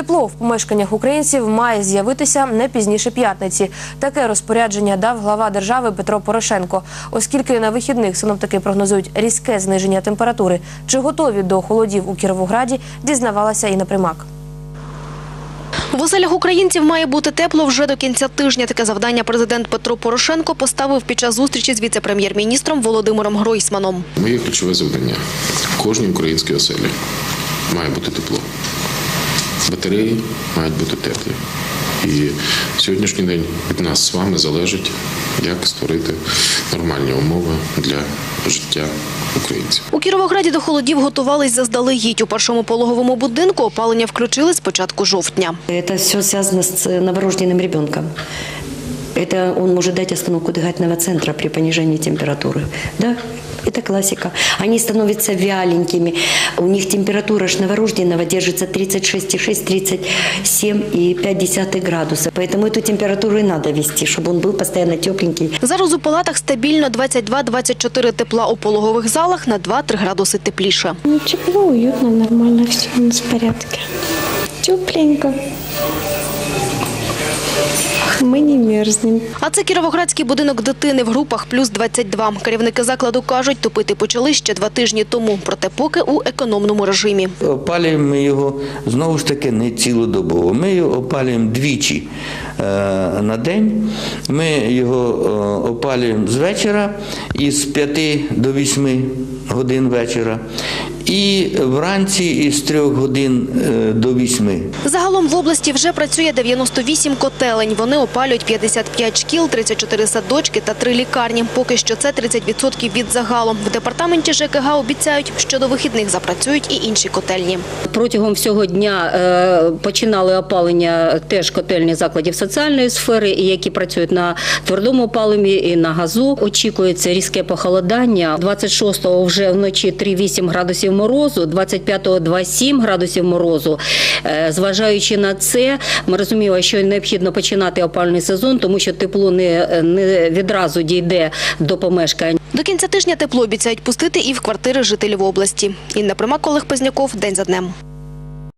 Тепло в помешканнях українців має з'явитися не пізніше п'ятниці. Таке розпорядження дав глава держави Петро Порошенко, оскільки на вихідних синоптики прогнозують різке зниження температури. Чи готові до холодів у Кіровограді, дізнавалася Інна Примак. В оселях українців має бути тепло вже до кінця тижня. Таке завдання президент Петро Порошенко поставив під час зустрічі з віце-прем'єр-міністром Володимиром Гройсманом. Моє ключове завдання в кожній українській оселі має бути тепло Батареї мають бути теплі. І сьогоднішній день від нас з вами залежить, як створити нормальні умови для життя українців. У Кіровограді до холодів готувались заздалегідь. У першому пологовому будинку опалення включили з початку жовтня. Это все связано с новорожденным ребенком. Это он может дать остановку дыхательного центра при понижении температуры. Да, это классика. Они становятся вяленькими. У них температура ж новорожденного держится 36,6-37,5 градуса. Поэтому эту температуру и надо вести, чтобы он был постоянно тепленький. Зараз у палатах стабільно 22-24 тепла у пологових залах на 2-3 градуси тепліше. Ну, тепло, уютно, нормально, все у нас в порядке. Тепленько. Мы не мерзнем. А це кіровоградський будинок дитини в групах плюс 22. Керівники закладу кажуть, топити почали ще два тижні тому, проте поки у економному режимі. Опалюємо ми його знову ж таки не цілодобово. Ми його опалюємо двічі е, на день. Ми його е, опалюємо з вечора із 5 до 8 годин вечора. І вранці із 3 годин е, до 8. Загалом в області вже працює 98 котелень. Вони опалюють 55 шкіл, 34 садочки та 3 лікарні. Поки що це 30% від загалу. В департаменті ЖКГ обіцяють, що до вихідних запрацюють і інші котельні. Протягом всього дня е, починали опалення теж котельні закладів соціальної сфери, які працюють на твердому опаленні і на газу. Очікується різке похолодання. 26-го вже вночі 3,8 градусів морозу, 25-го 2,7 градусів морозу. Е, Зважаючи на це, ми розуміємо, що необхідно починати опальний сезон, тому що тепло не, не відразу дійде до помешкань. До кінця тижня тепло обіцяють пустити і в квартири жителів області. Інна Примак, Олег Пезняков. День за днем.